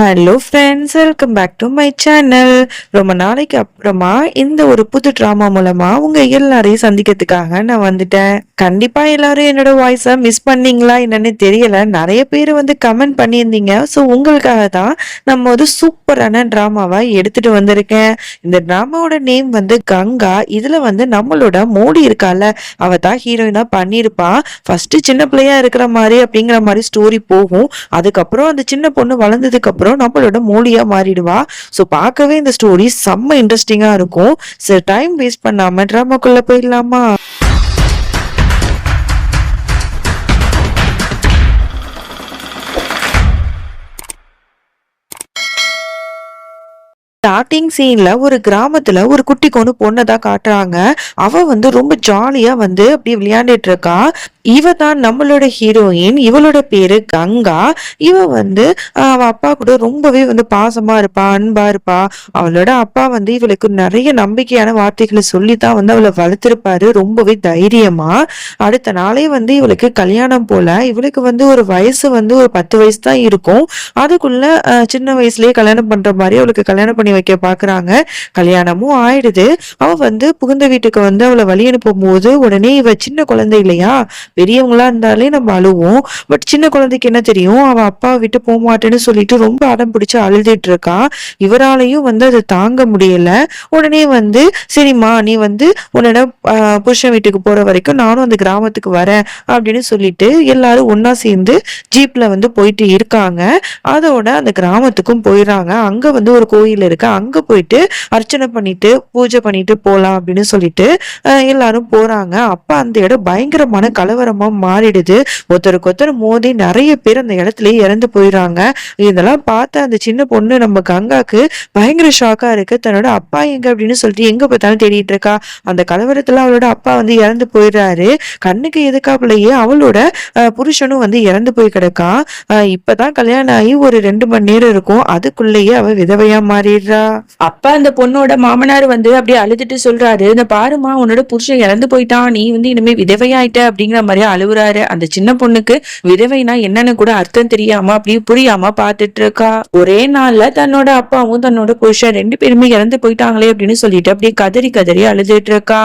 Hello friends welcome back to my channel ரொம்ப நாளைக்கு அப்புறமா இந்த ஒரு புது ட்ராமா மூலமா உங்க எல்லாரையும் சந்திக்கிறதுக்காக நான் வந்துட்டேன். கண்டிப்பா எல்லாரும் என்னோட வாய்ஸை மிஸ் பண்ணீங்களா என்னன்னு தெரியல. நிறைய பேர் வந்து கமெண்ட் பண்ணியிருந்தீங்க. ஸோ உங்களுக்காக தான் நம்ம ஒரு சூப்பரான ட்ராமாவை எடுத்துட்டு வந்திருக்கேன். இந்த ட்ராமாவோட நேம் வந்து கங்கா. இதுல வந்து நம்மளோட மோடி இருக்கால. அவ தான் ஹீரோயினா பண்ணியிருப்பா. ஃபர்ஸ்ட் சின்ன பிள்ளையா இருக்கிற மாதிரி அப்படிங்கிற மாதிரி ஸ்டோரி போகும். அதுக்கப்புறம் அந்த சின்ன பொண்ணு வளர்ந்ததுக்கு அப்புறம் நம்மளோட மூலியா மாறிடுவா. ஸோ பார்க்கவே இந்த ஸ்டோரி செம்ம இன்ட்ரெஸ்டிங்கா இருக்கும். சரி டைம் வேஸ்ட் பண்ணாம ட்ராமாக்குள்ளே போயிடலாமா? ஸ்டார்டிங் சீன்ல ஒரு கிராமத்துல ஒரு குட்டி கொண்டு பொண்ணை தான் காட்டுறாங்க. அவ வந்து ரொம்ப ஜாலியா வந்து அப்படி விளையாண்டுட்டு இருக்கா இவ தான் நம்மளோட ஹீரோயின் இவளோட பேரு கங்கா. இவ வந்து அவ அப்பா கூட ரொம்பவே வந்து பாசமா இருப்பா அன்பா இருப்பா. அவளோட அப்பா வந்து இவளுக்கு நிறைய நம்பிக்கையான வார்த்தைகளை சொல்லி தான் வந்து அவளை வளர்த்திருப்பாரு ரொம்பவே தைரியமா. அடுத்த நாளே வந்து இவளுக்கு கல்யாணம் போல இவளுக்கு வந்து ஒரு வயசு வந்து ஒரு பத்து வயசு தான் இருக்கும். அதுக்குள்ள சின்ன வயசுலயே கல்யாணம் பண்ற மாதிரி அவளுக்கு கல்யாணம் பண்ணி வைக்க பாக்குறாங்க. கல்யாணமும் ஆயிடுது. அவ வந்து புகுந்த வீட்டுக்கு வந்து அவளை வழி அனுப்பும் போது உடனே இவ சின்ன குழந்தை இல்லையா? பெரியவங்களா இருந்தாலே நம்ம அழுவோம். பட் சின்ன குழந்தைக்கு என்ன தெரியும்? அவ அப்பா விட்டு போக மாட்டேன்னு சொல்லிட்டு ரொம்ப அடம் பிடிச்சு அழுதுட்டு இருக்கா. இவராலையும் வந்து அதை தாங்க முடியல. உடனே வந்து சரிம்மா நீ வந்து உன்னோட புருஷன் வீட்டுக்கு போற வரைக்கும் நானும் அந்த கிராமத்துக்கு வரேன். அப்படின்னு சொல்லிட்டு எல்லாரும் ஒன்னா சேர்ந்து ஜீப்ல வந்து போயிட்டு இருக்காங்க. அதோட அந்த கிராமத்துக்கும் போயிடுறாங்க. அங்க வந்து ஒரு கோயில் இருக்கு. அங்கே போயிட்டு அர்ச்சனை பண்ணிட்டு பூஜை பண்ணிட்டு போகலாம் அப்படின்னு சொல்லிட்டு எல்லாரும் போறாங்க. அப்போ அந்த இடம் பயங்கரமான கலவரமாக மாறிடுது. ஒருத்தருக்கு ஒருத்தர் மோதி நிறைய பேர் அந்த இடத்துலயே இறந்து போயிடுறாங்க இதெல்லாம் பார்த்த அந்த சின்ன பொண்ணு நம்ம கங்காக்கு பயங்கர ஷாக்காக இருக்கு. தன்னோட அப்பா எங்க அப்படின்னு சொல்லிட்டு எங்க பார்த்தாலும் தேடிட்டு இருக்கா? அந்த கலவரத்துல அவளோட அப்பா வந்து இறந்து போயிடுறாரு. கண்ணுக்கு எதுக்காப்புலயே அவளோட புருஷனும் வந்து இறந்து போய் கிடக்கா இப்போ இப்பதான் கல்யாணம் ஆகி ஒரு ரெண்டு மணி நேரம் இருக்கும். அதுக்குள்ளேயே அவ விதவையா மாறிடுறா. அப்ப அந்த பொண்ணோட மாமனார் வந்து அப்படியே அழுதுட்டு சொல்றாரு இந்த பாருமா உன்னோட புருஷன் இறந்து போயிட்டான் நீ வந்து இனிமே விதவையாயிட்ட அப்படிங்கிற மாதிரியே அழுவுறாரு. அந்த சின்ன பொண்ணுக்கு விதவைனா என்னன்னு கூட அர்த்தம் தெரியாம அப்படியே புரியாம பாத்துட்டு இருக்கா ஒரே நாள்ல தன்னோட அப்பாவும் தன்னோட புருஷன் ரெண்டு பேருமே இறந்து போயிட்டாங்களே அப்படின்னு சொல்லிட்டு அப்படியே கதறி கதறி அழுதுட்டு இருக்கா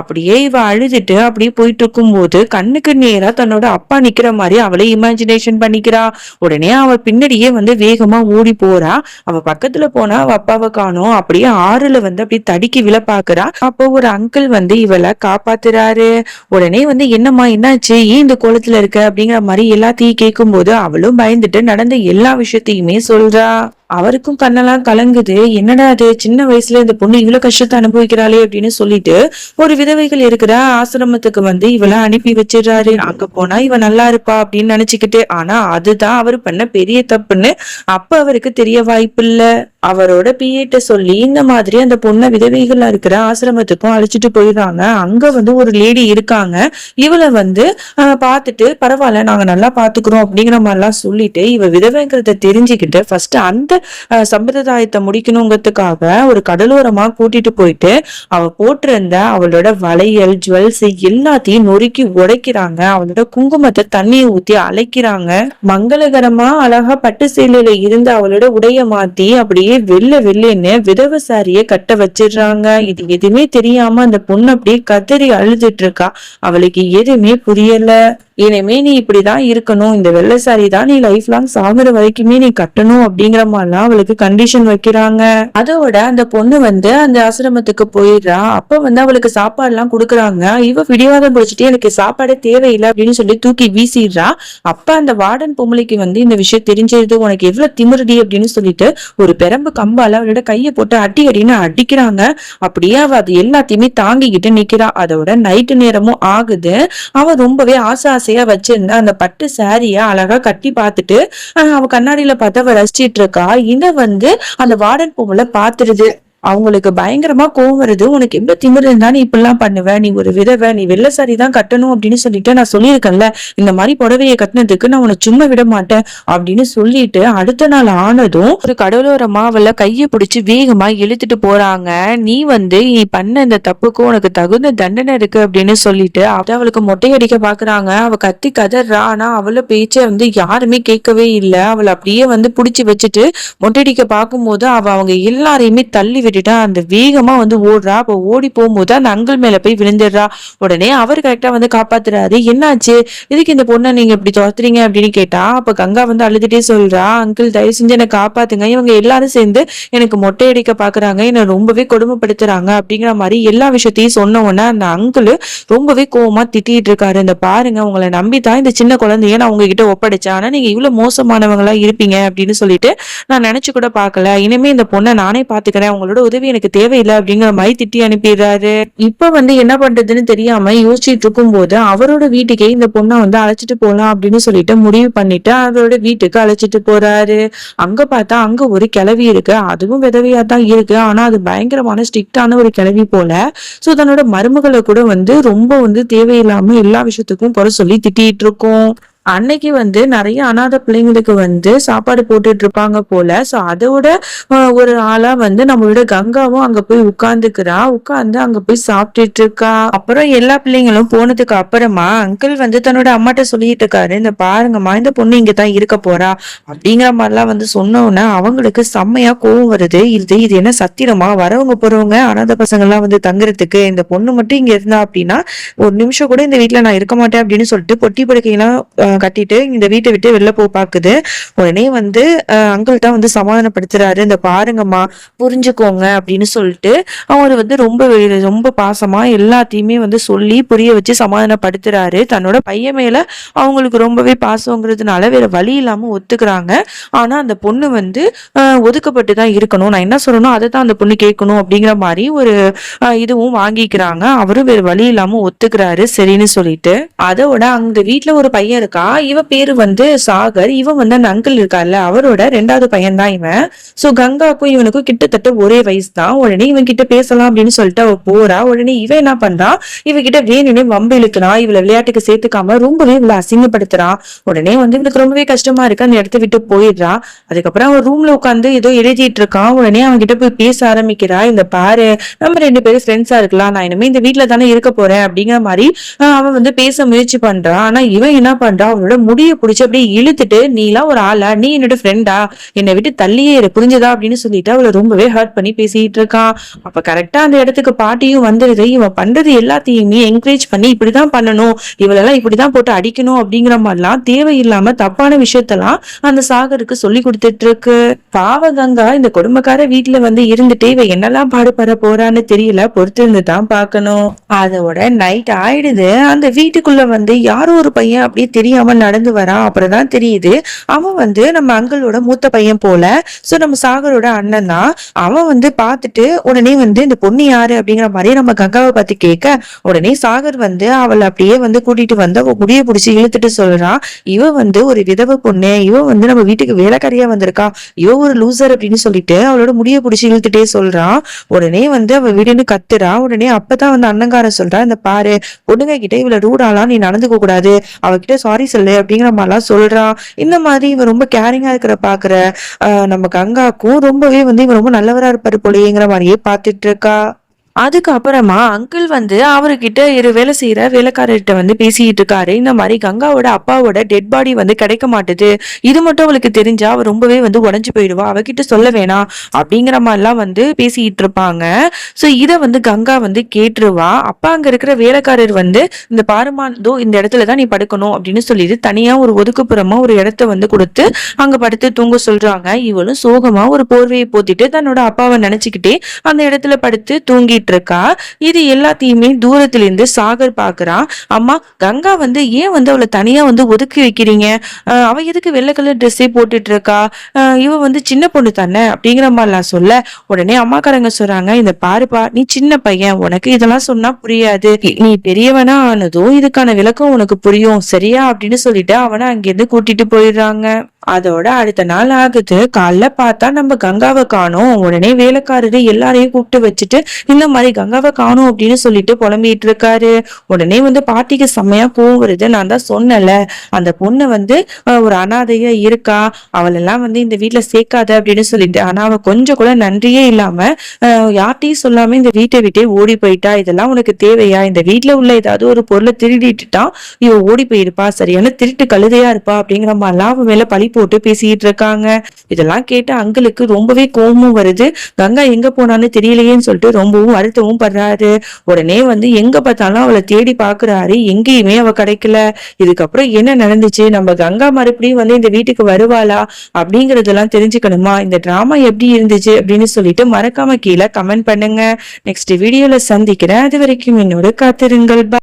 அப்படியே இவ அழுதுட்டு அப்படியே போயிட்டு இருக்கும்போது கண்ணுக்கு நேரா தன்னோட அப்பா நிக்கிற மாதிரி அவளே இமேஜினேஷன் பண்ணிக்கிறா. உடனே அவ பின்னாடியே வந்து வேகமா ஓடி போறா. அவ பக்கத்துல போனா அவ அப்பா அவ காணும். அப்படியே ஆறுல வந்து அப்படியே தடுக்கி விழ பாக்குறா அப்போ ஒரு அங்கிள் வந்து இவளை காப்பாத்துறாரு. உடனே வந்து என்னம்மா என்னாச்சு? ஏன் இந்த கோலத்துல இருக்க? அப்படிங்கிற மாதிரி எல்லாத்தையும் கேட்கும் போது அவளும் பயந்துட்டு நடந்த எல்லா விஷயத்தையுமே சொல்றா. அவருக்கும் கண்ணெல்லாம் கலங்குது. என்னடா அது சின்ன வயசுல இந்த பொண்ணு இவ்வளவு கஷ்டத்தை அனுபவிக்கிறாளே அப்படின்னு சொல்லிட்டு ஒரு விதவைகள் இருக்கிற ஆசிரமத்துக்கு வந்து இவளை அனுப்பி வச்சிடுறாரு. அங்க போனா இவ நல்லா இருப்பா அப்படின்னு நினைச்சுக்கிட்டு ஆனா அதுதான் அவர் பண்ண பெரிய தப்புன்னு அப்ப அவருக்கு தெரிய வாய்ப்பில்ல அவரோட பிஏட்ட சொல்லி இந்த மாதிரி அந்த பொண்ணை விதவைகளா இருக்கிற ஆசிரமத்துக்கும் அழைச்சிட்டு போயிடுறாங்க. அங்க வந்து ஒரு லேடி இருக்காங்க. இவளை வந்து ஆஹ், பார்த்துட்டு பரவாயில்ல நாங்க நல்லா பாத்துக்கிறோம் அப்படிங்கிற மாதிரிலாம் சொல்லிட்டு இவ விதவைங்கிறத தெரிஞ்சுக்கிட்டு ஃபர்ஸ்ட் அந்த ஆஹ், சம்பிரதாயத்தை முடிக்கணுங்கிறதுக்காக ஒரு கடலோரமா கூட்டிட்டு போயிட்டு அவ போட்டிருந்த அவளோட வளையல் ஜுவல்ஸ் எல்லாத்தையும் நொறுக்கி உடைக்கிறாங்க. அவளோட குங்குமத்தை தண்ணியை ஊத்தி அழைக்கிறாங்க. மங்களகரமா அழகா பட்டு சேலையில இருந்து அவளோட உடைய மாத்தி அப்படியே வெள்ள வெள்ளைன்னு விதவ சாரிய கட்ட வச்சிடுறாங்க. இது எதுவுமே தெரியாம அந்த பொண்ணு அப்படியே கதறி அழுதுட்டு இருக்கா. அவளுக்கு எதுவுமே புரியல. இனிமே நீ இப்படிதான் இருக்கணும். இந்த வெள்ளை சாரி தான் நீ லைஃப் லாங் சாகுற வரைக்குமே நீ கட்டணும் அப்படிங்கிற மாதிரிலாம் அவளுக்கு கண்டிஷன் வைக்கிறாங்க. அதோட அந்த பொண்ணு வந்து அந்த ஆசிரமத்துக்கு போயிடுறா. அப்ப வந்து அவளுக்கு சாப்பாடு எல்லாம் கொடுக்குறாங்க. இவ பிடிவாதம் பிடிச்சிட்டு எனக்கு சாப்பாடே தேவையில்லை அப்படின்னு சொல்லி தூக்கி வீசிடுறா. அப்ப அந்த வார்டன் பொம்பளைக்கு வந்து இந்த விஷயம் தெரிஞ்சிருது. உனக்கு எவ்வளவு திமிருடி அப்படின்னு சொல்லிட்டு ஒரு பெரம்பு கம்பால அவளோட கையை போட்டு அடி அடின்னு அடிக்கிறாங்க. அப்படியே அவ அது எல்லாத்தையுமே தாங்கிக்கிட்டு நிக்கிறா. அதோட நைட்டு நேரமும் ஆகுது. அவ ரொம்பவே ஆசை ஆசையா வச்சிருந்த அந்த பட்டு சாரிய அழகா கட்டி பார்த்துட்டு ஆஹ், அவ கண்ணாடியில பார்த்து அவ ரசிச்சிட்டு இருக்கா. இத வந்து அந்த வார்டன் பொம்பளை பாத்துருது அவங்களுக்கு பயங்கரமா கோவம் வருது. உனக்கு எவ்வளவு திமிரு இருந்தா நீ இப்படிலாம் பண்ணுவ? நீ ஒரு விதவை நீ வெள்ளை சாரி தான் கட்டணும் அப்படின்னு சொல்லிட்டு நான் சொல்லியிருக்கேன்ல. இந்த மாதிரி புடவையை கட்டினதுக்கு நான் உன்னை சும்மா விட மாட்டேன் அப்படின்னு சொல்லிட்டு அடுத்த நாள் ஆனதும் ஒரு கடலோரமா அவள கையை பிடிச்சி வேகமா இழுத்துட்டு போறாங்க. நீ வந்து நீ பண்ண இந்த தப்புக்கு உனக்கு தகுந்த தண்டனை இருக்கு அப்படின்னு சொல்லிட்டு அவ அவளுக்கு மொட்டையடிக்க பாக்குறாங்க. அவ கத்தி கதறா. ஆனா அவள பேச்ச வந்து யாருமே கேட்கவே இல்லை. அவளை அப்படியே வந்து பிடிச்சி வச்சுட்டு மொட்டை அடிக்க பார்க்கும்போது அவ அவங்க எல்லாரையுமே தள்ளி விட்டுட்டா அந்த வேகமா வந்து ஓடுறா. அப்போ ஓடி போகும்போது அந்த அங்கிள் மேல போய் விழுந்துடுறா. உடனே அவர் கரெக்டா வந்து காப்பாத்துறாரு. என்னாச்சு? இதுக்கு இந்த பொண்ணை நீங்க இப்படி துரத்துறீங்க அப்படின்னு கேட்டா அப்ப கங்கா வந்து அழுதுட்டே சொல்றா அங்கிள் தயவு செஞ்சு என்னை காப்பாத்துங்க. இவங்க எல்லாரும் சேர்ந்து எனக்கு மொட்டை அடிக்க பாக்குறாங்க. என்னை ரொம்பவே கொடுமைப்படுத்துறாங்க. அப்படிங்கிற மாதிரி எல்லா விஷயத்தையும் சொன்ன உடனே அந்த அங்கிள் ரொம்பவே கோவமா திட்டிட்டு இருக்காரு. இந்த பாருங்க உங்களை நம்பி தான் இந்த சின்ன குழந்தைய நான் உங்ககிட்ட ஒப்படைச்சேன். ஆனா நீங்க இவ்வளவு மோசமானவங்களா இருப்பீங்க அப்படின்னு சொல்லிட்டு நான் நினைச்சு கூட பார்க்கல. இனிமே இந்த பொண்ணை நானே பாத்துக்கிறேன். உங்களோட உதவி எனக்கு தேவையில்லை அப்படிங்கிற மாதிரி திட்டி அனுப்பிடுறாரு. இப்ப வந்து என்ன பண்றதுன்னு தெரியாம யோசிச்சுட்டு இருக்கும்போது அவரோட வீட்டுக்கே இந்த பொண்ணை வந்து அழைச்சிட்டு போலாம் அப்படின்னு சொல்லிட்டு முடிவு பண்ணிட்டு அவரோட வீட்டுக்கு அழைச்சிட்டு போறாரு. அங்க பார்த்தா அங்க ஒரு கிளவி இருக்கு. அதுவும் விதவையா தான் இருக்கு. ஆனா அது பயங்கரமான ஸ்ட்ரிக்டான ஒரு கிளவி போல. சோ தன்னோட மருமகளை கூட வந்து ரொம்ப வந்து தேவையில்லாம எல்லா விஷயத்துக்கும் குறை சொல்லி திட்டிட்டு இருக்கோம். அன்னைக்கு வந்து நிறைய அனாதை பிள்ளைங்களுக்கு வந்து சாப்பாடு போட்டுட்டு இருப்பாங்க போல. சோ அதோட ஒரு ஆளா வந்து நம்மளோட கங்காவும் அங்க போய் உட்கார்ந்துக்கிறா. உட்கார்ந்து அங்க போய் சாப்பிட்டுட்டு இருக்கா அப்புறம் எல்லா பிள்ளைங்களும் போனதுக்கு அப்புறமா அங்கிள் வந்து தன்னோட அம்மாட்ட சொல்லிட்டு இருக்காரு இந்த பாருங்கம்மா இந்த பொண்ணு இங்க தான் இருக்க போறா. அப்படிங்கிற மாதிரிலாம் வந்து சொன்னோன்னே அவங்களுக்கு செம்மையா கோவம் வருது. இது இது என்ன சத்திரமா வரவங்க போறவங்க அனாதை பசங்க எல்லாம் வந்து தங்குறதுக்கு இந்த பொண்ணு மட்டும் இங்க இருந்தா அப்படின்னா ஒரு நிமிஷம் கூட இந்த வீட்டுல நான் இருக்க மாட்டேன் அப்படின்னு சொல்லிட்டு பொட்டி படுக்கையெல்லாம் கட்டிட்டு இந்த வீட்டை விட்டு வெளில போ பாக்குது உடனே வந்து அங்கிள் தான் வந்து சமாதானப்படுத்துறாரு. இந்த பாருங்கம்மா புரிஞ்சுக்கோங்க அப்படின்னு சொல்லிட்டு அவர் வந்து ரொம்ப ரொம்ப பாசமா எல்லாத்தையுமே வந்து சொல்லி புரிய வச்சு சமாதானப்படுத்துறாரு. தன்னோட பையன் மேல அவங்களுக்கு ரொம்பவே பாசங்கிறதுனால வேற வழி இல்லாம ஒத்துக்கிறாங்க. ஆனா அந்த பொண்ணு வந்து ஒதுக்கப்பட்டு தான் இருக்கணும். நான் என்ன சொல்லணும் அதை தான் அந்த பொண்ணு கேட்கணும் அப்படிங்கிற மாதிரி ஒரு இதுவும் வாங்கிக்கிறாங்க. அவரும் வேற வழி இல்லாம ஒத்துக்கிறாரு. சரின்னு சொல்லிட்டு அதோட அந்த வீட்டுல ஒரு பையன் இருக்கா? இவ பேரு வந்து சாகர். இவன் வந்து அந்த அங்கிள் இருக்கார்ல அவரோட ரெண்டாவது பையன் தான் இவன். சோ கங்காக்கும் இவனுக்கும் கிட்டத்தட்ட ஒரே வயசு தான் உடனே இவன் கிட்ட பேசலாம் அப்படின்னு சொல்லிட்டு அவ போறா. உடனே இவன் என்ன பண்றான் இவகிட்ட வேணும்னே வம்பு இழுக்கிறான் இவளை விளையாட்டுக்கு சேர்த்துக்காம ரொம்பவே இவளை அசிங்கப்படுத்துறான் உடனே வந்து இவனுக்கு ரொம்பவே கஷ்டமா இருக்கு. அந்த இடத்த விட்டு போயிடுறான் அதுக்கப்புறம் அவன் ரூம்ல உட்காந்து ஏதோ எழுதிட்டு இருக்கான். உடனே அவன் கிட்ட போய் பேச ஆரம்பிக்கிறா. இந்த பாரு நம்ம ரெண்டு பேரும் ஃப்ரெண்ட்ஸா இருக்கலாம். நான் இனிமே இந்த வீட்ல தானே இருக்க போறேன் அப்படிங்கிற மாதிரி அவன் வந்து பேச முயற்சி பண்றான் ஆனா இவன் என்ன பண்றான் அவனோட முடிய பிடிச்சி அப்படியே இழுத்துட்டு நீலாம் ஒரு ஆளா? நீ என்னோட ஃப்ரெண்டா என்னை விட்டு தள்ளியே இரு புரிஞ்சதா? அப்படின்னு சொல்லிட்டு அவளை ரொம்பவே ஹர்ட் பண்ணி பேசிட்டு இருக்கான் அப்ப கரெக்டா அந்த இடத்துக்கு பாட்டியும் வந்துருது. இவன் பண்றது எல்லாத்தையுமே என்கரேஜ் பண்ணி இப்படிதான் பண்ணணும். இவளெல்லாம் இப்படிதான் போட்டு அடிக்கணும் அப்படிங்கிற மாதிரிலாம் தேவையில்லாம தப்பான விஷயத்தெல்லாம் அந்த சாகருக்கு சொல்லி கொடுத்துட்டு இருக்கு. பாவ கங்கா இந்த குடும்பக்கார வீட்டுல வந்து இருந்துட்டு இவ என்னெல்லாம் பாடுபட போறான்னு தெரியல. பொறுத்து தான் பாக்கணும் அதோட நைட் ஆயிடுது. அந்த வீட்டுக்குள்ள வந்து யாரோ ஒரு பையன் அப்படியே தெரியாம நடந்து வரான் அப்புறம் தான் தெரியுது. அவன் வந்து நம்ம அங்கிளோட மூத்த பையன் போல. ஸோ நம்ம சாகரோட அண்ணன் தான். அவன் வந்து பார்த்துட்டு உடனே வந்து இந்த பொண்ணு யாரு அப்படிங்கிற மாதிரி நம்ம கங்காவை பார்த்து கேட்க உடனே சாகர் வந்து அவளை அப்படியே வந்து கூட்டிட்டு வந்து அவ முடிய பிடிச்சி இழுத்துட்டு சொல்றான் இவ வந்து ஒரு விதவை பொண்ணு. இவ வந்து நம்ம வீட்டுக்கு வேலைக்காரியா வந்திருக்கா. இவ ஒரு லூசர் அப்படின்னு சொல்லிட்டு அவளோட முடிய பிடிச்சி இழுத்துட்டே சொல்றான் உடனே வந்து அவ வீடுன்னு கத்துறா. உடனே அப்பதான் வந்து அண்ணங்காரன் சொல்றா இந்த பாரு பொண்ணுங்க கிட்ட இவள ரூடாலாம் நீ நடந்துக்க கூடாது அவகிட்ட சாரி சொல்லு அப்படிங்கிற மாதிரிலாம் சொல்றான் இந்த மாதிரி இவன் ரொம்ப கேரிங்கா இருக்கிற பாக்குற ஆஹ் நம்ம கங்காக்கும் ரொம்பவே வந்து இவன் ரொம்ப நல்லவரா இருப்பாரு போலயேங்கிற மாதிரியே பாத்துட்டு இருக்கா. அதுக்கு அப்புறமா அங்கிள் வந்து அவர்கிட்ட இரு வேலை செய்யற வேலைக்காரர்கிட்ட வந்து பேசிட்டு இருக்காரு. இந்த மாதிரி கங்காவோட அப்பாவோட டெட் பாடி வந்து கிடைக்க மாட்டுது. இது மட்டும் அவளுக்கு தெரிஞ்சா அவ ரொம்பவே வந்து உடஞ்சு போயிடுவா. அவகிட்ட சொல்ல வேணாம். அப்படிங்கிற மாதிரிலாம் வந்து பேசிட்டு இருப்பாங்க. ஸோ இதை வந்து கங்கா வந்து கேட்டுருவா. அப்பா அங்க இருக்கிற வேலைக்காரர் வந்து இந்த பாருமானதோ இந்த இடத்துல தான் நீ படுக்கணும். அப்படின்னு சொல்லிட்டு தனியா ஒரு ஒதுக்குப்புறமா ஒரு இடத்த வந்து கொடுத்து அங்க படுத்து தூங்க சொல்றாங்க. இவளும் சோகமா ஒரு போர்வையை போத்திட்டு தன்னோட அப்பாவை நினைச்சுக்கிட்டே அந்த இடத்துல படுத்து தூங்கிட்டு இருக்கா இது எல்லாத்தையுமே தூரத்துல இருந்து சாகர் பாக்குறான் அம்மா கங்கா வந்து ஏன் வந்து அவளை தனியா வந்து ஒதுக்கி வைக்கிறீங்க? அவ எதுக்கு வெள்ளை கலர் ட்ரெஸ்ஸே போட்டுட்டு இருக்கா இவ வந்து சின்ன பொண்ணு தானே? அப்படிங்கிற மாதிரிலாம் சொல்ல உடனே அம்மாக்காரங்க சொல்றாங்க இந்த பாருப்பா நீ சின்ன பையன். உனக்கு இதெல்லாம் சொன்னா புரியாது. நீ பெரியவனா ஆனதும் இதுக்கான விளக்கம் உனக்கு புரியும். சரியா? அப்படின்னு சொல்லிட்டு அவனை அங்கிருந்து கூட்டிட்டு போயிடுறாங்க. அதோட அடுத்த நாள் ஆகுது. காலைல பார்த்தா நம்ம கங்காவை காணும். உடனே வேலைக்காரரு எல்லாரையும் கூப்பிட்டு வச்சுட்டு இந்த மாதிரி கங்காவை காணும் அப்படின்னு சொல்லிட்டு புலம்பிட்டு இருக்காரு. உடனே வந்து பாட்டிக்கு செம்மையா கோவம் வருது. நான் தான் சொன்னல அந்த பொண்ணு வந்து ஒரு அனாதையா இருக்கா? அவளெல்லாம் வந்து இந்த வீட்டுல சேர்க்காத அப்படின்னு சொல்லிட்டு. ஆனா அவ கொஞ்சம் கூட நன்றியே இல்லாம யார்ட்டையும் சொல்லாம இந்த வீட்டை விட்டே ஓடி போயிட்டா? இதெல்லாம் உனக்கு தேவையா? இந்த வீட்டுல உள்ள ஏதாவது ஒரு பொருளை திருடிட்டுட்டா? இவ ஓடி போயிருப்பா. சரியான திருட்டு கழுதையா இருப்பா அப்படிங்கிற மாதிரிலாம் அவன் மேல பழி போட்டு பேசிட்டு இருக்காங்க இதெல்லாம் கேட்டு அங்கிளுக்கு ரொம்பவே கோபமும் வருது. கங்கா எங்க போனான்னு தெரியலையேன்னு சொல்லிட்டு ரொம்பவும் வருத்தமும் படுறாரு. உடனே வந்து எங்க பார்த்தாலும் அவளை தேடி பாக்குறாரு எங்கேயுமே அவ கிடைக்கல. இதுக்கப்புறம் என்ன நடந்துச்சு? நம்ம கங்கா மறுபடியும் வந்து இந்த வீட்டுக்கு வருவாளா? அப்படிங்கறதெல்லாம் தெரிஞ்சுக்கணுமா? இந்த டிராமா எப்படி இருந்துச்சு? அப்படின்னு சொல்லிட்டு மறக்காம கீழே கமெண்ட் பண்ணுங்க. நெக்ஸ்ட் வீடியோல சந்திக்கிறேன். அது வரைக்கும் என்னோட காத்திருங்கள்.